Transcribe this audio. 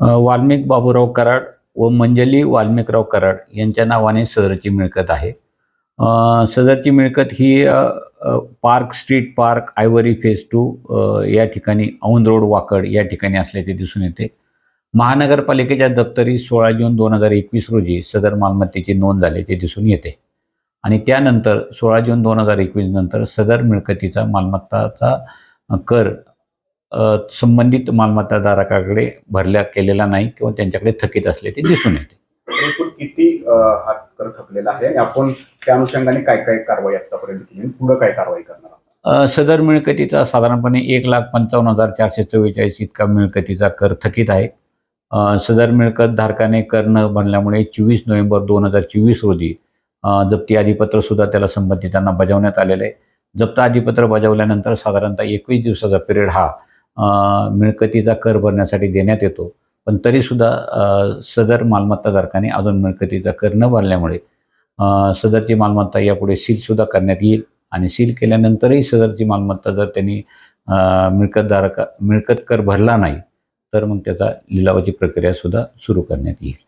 वाल्मिक बाबूराव कराड व मंजली वाल्मिकराव कराड यांच्या नावाने सदरची मिळकत आहे. सदरची मिळकत ही park street park ivory phase two या ठिकाणी औंध रोड वाकड या ठिकाणी असल्याचे दिसून येते. महानगरपालिकेच्या दप्तरी सोळा जून दोन हजार एकवीस रोजी सदर मालमत्तेची नोंद झाल्याचे दिसून येते. आणि त्यानंतर सोळा जून दोन हजार एकवीस नंतर सदर मिळकतीचा मालमत्ताचा कर संबंधित मालमत्ताधारकाकडे भरल्या केलेला नाही किंवा त्यांच्याकडे थकीत असल्याचे दिसून येते. किती हा कर थकलेला आहे आणि आपण त्या अनुषंगाने काय काय कारवाई आतापर्यंत केली आणि पुढे काय कारवाई करणार सदर मिळकतीचा साधारणपणे एक लाख पंचावन्न हजार चारशे चव्वेचाळीस इतका मिळकतीचा कर थकीत आहे. सदर मिळकत धारकाने कर न भरल्यामुळे चोवीस नोव्हेंबर दोन हजार चोवीस रोजी जप्ती अधिपत्र सुद्धा त्याला संबंधितांना बजावण्यात आलेलं आहे. जप्त अधिपत्र बजावल्यानंतर साधारणतः एकवीस दिवसाचा पिरियड हा मिळकतीचा कर भरण्यासाठी देण्यात येतो. पण तरीसुद्धा सदर मालमत्ताधारकाने अजून मिळकतीचा कर न भरल्यामुळे सदरची मालमत्ता यापुढे सीलसुद्धा करण्यात येईल आणि सील केल्यानंतरही सदरची मालमत्ता जर त्यांनी मिळकतधारका मिळकत कर भरला नाही तर मग त्याचा लिलावाची प्रक्रियासुद्धा सुरू करण्यात येईल.